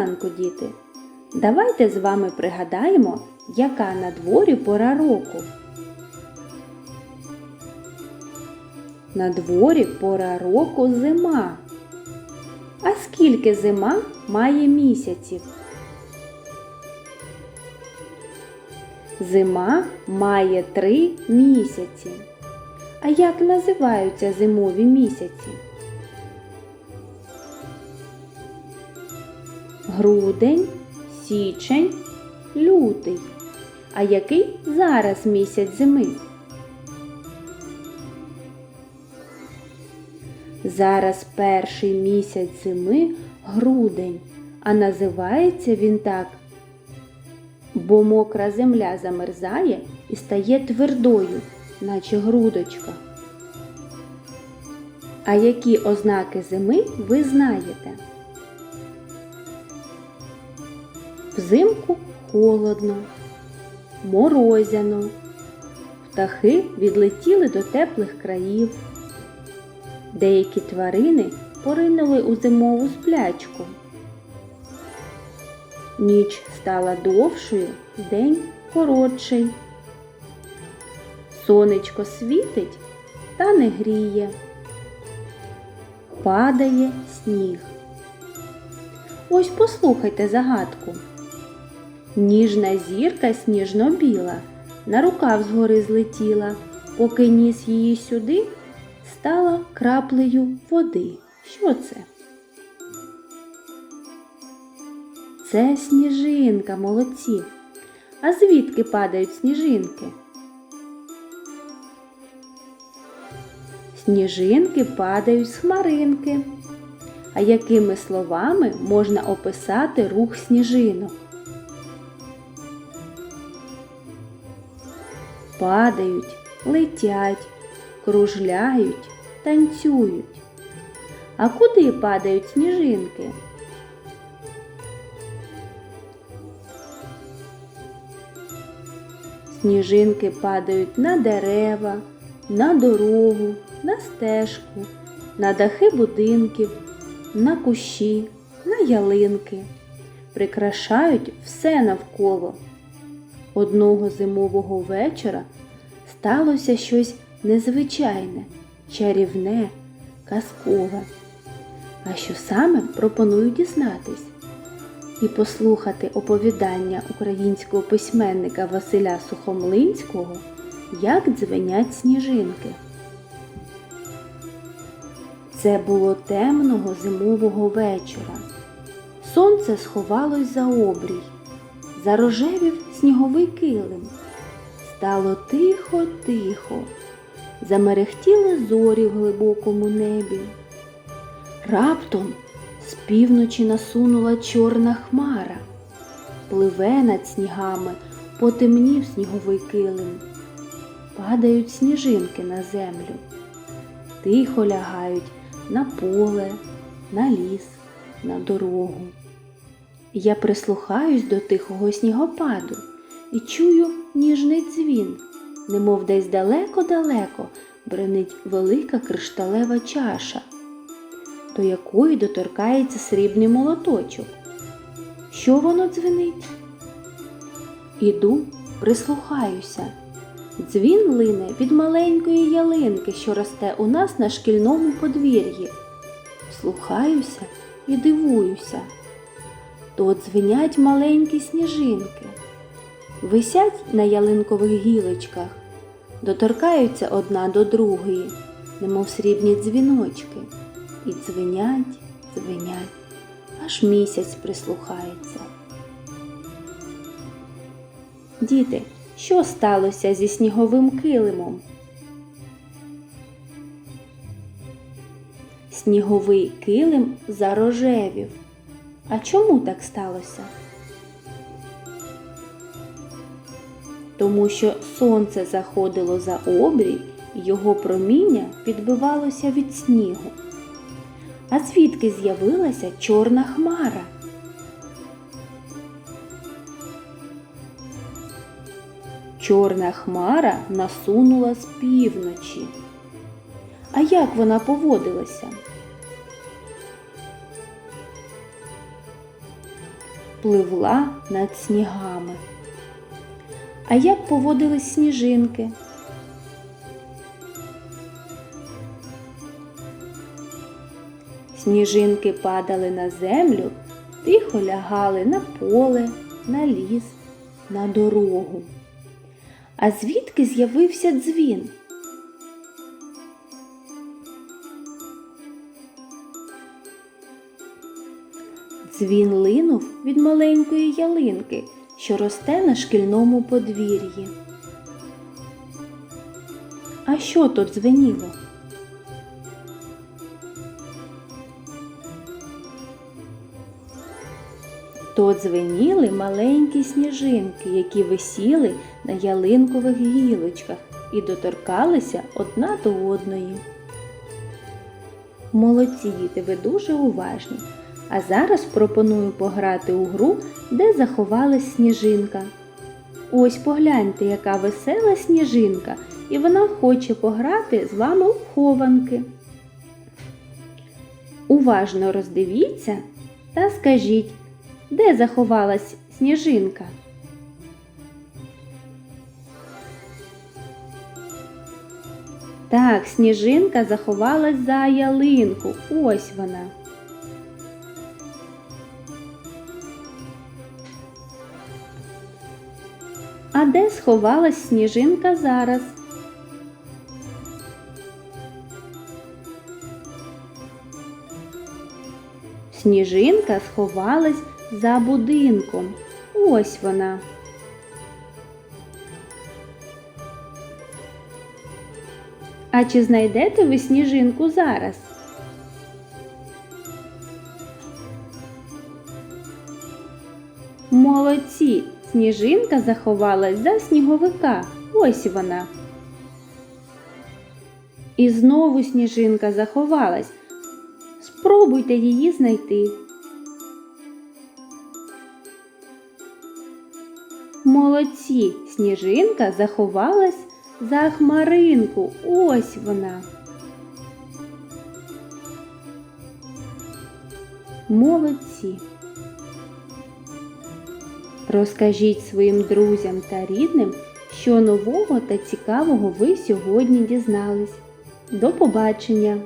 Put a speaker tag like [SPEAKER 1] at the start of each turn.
[SPEAKER 1] ранку, діти! Давайте з вами пригадаємо, яка на дворі пора року. На дворі пора року зима. А скільки зима має місяців? Зима має три місяці. А як називаються зимові місяці? Грудень, січень, лютий. А який зараз місяць зими? Зараз перший місяць зими грудень, а називається він так, бо мокра земля замерзає і стає твердою, наче грудочка. А які ознаки зими ви знаєте? Взимку холодно, морозяно, птахи відлетіли до теплих країв. Деякі тварини поринули у зимову сплячку. Ніч стала довшою, день коротший. Сонечко світить та не гріє. Падає сніг. Ось послухайте загадку. Ніжна зірка сніжно-біла на рукав згори злетіла, поки ніс її сюди, стала краплею води. Що це? Це сніжинка, молодці. А звідки падають сніжинки? Сніжинки падають з хмаринки. А якими словами можна описати рух сніжинок? Падають, летять, кружляють, танцюють. А куди падають сніжинки? Сніжинки падають на дерева, на дорогу, на стежку, на дахи будинків, на кущі, на ялинки. Прикрашають все навколо. Одного зимового вечора сталося щось незвичайне, чарівне, казкове. А що саме пропоную дізнатись і послухати оповідання українського письменника Василя Сухомлинського Як дзвенять сніжинки. Це було темного зимового вечора. Сонце сховалось за обрій, зарожевів сніговий килим. Стало тихо-тихо, замерехтіли зорі в глибокому небі. Раптом з півночі насунула чорна хмара, пливе над снігами, потемнів сніговий килим. Падають сніжинки на землю, тихо лягають на поле, на ліс, на дорогу. Я прислухаюсь до тихого снігопаду і чую ніжний дзвін, немов десь далеко-далеко бренить велика кришталева чаша, до якої доторкається срібний молоточок. Що воно дзвенить? Іду, прислухаюся. Дзвін лине від маленької ялинки, що росте у нас на шкільному подвір'ї. Слухаюся і дивуюся. То дзвенять маленькі сніжинки, висять на ялинкових гілочках, доторкаються одна до другої, немов срібні дзвіночки, і дзвенять, дзвенять, аж місяць прислухається. Діти, що сталося зі сніговим килимом? Сніговий килим зарожевів. А чому так сталося? Тому що сонце заходило за обрій, його проміння підбивалося від снігу. А звідки з'явилася чорна хмара? Чорна хмара насунула з півночі. А як вона поводилася? Пливла над снігами. А як поводились сніжинки? Сніжинки падали на землю, тихо лягали на поле, на ліс, на дорогу. А звідки з'явився дзвін? Дзвін линув від маленької ялинки, що росте на шкільному подвір'ї. А що тут дзвеніло? То дзвеніли маленькі сніжинки, які висіли на ялинкових гілочках і доторкалися одна до одної. Молодці діти, ви дуже уважні. А зараз пропоную пограти у гру, де заховалась сніжинка. Ось погляньте, яка весела сніжинка, і вона хоче пограти з вами у хованки. Уважно роздивіться та скажіть, де заховалась сніжинка? Так, сніжинка заховалась за ялинку. Ось вона. А де сховалась сніжинка зараз? Сніжинка сховалась за будинком. Ось вона. А чи знайдете ви сніжинку зараз? Молодці! Сніжинка заховалась за сніговика. Ось вона. І знову сніжинка заховалась. Спробуйте її знайти. Молодці! Сніжинка заховалась за хмаринку. Ось вона. Молодці. Розкажіть своїм друзям та рідним, що нового та цікавого ви сьогодні дізнались. До побачення!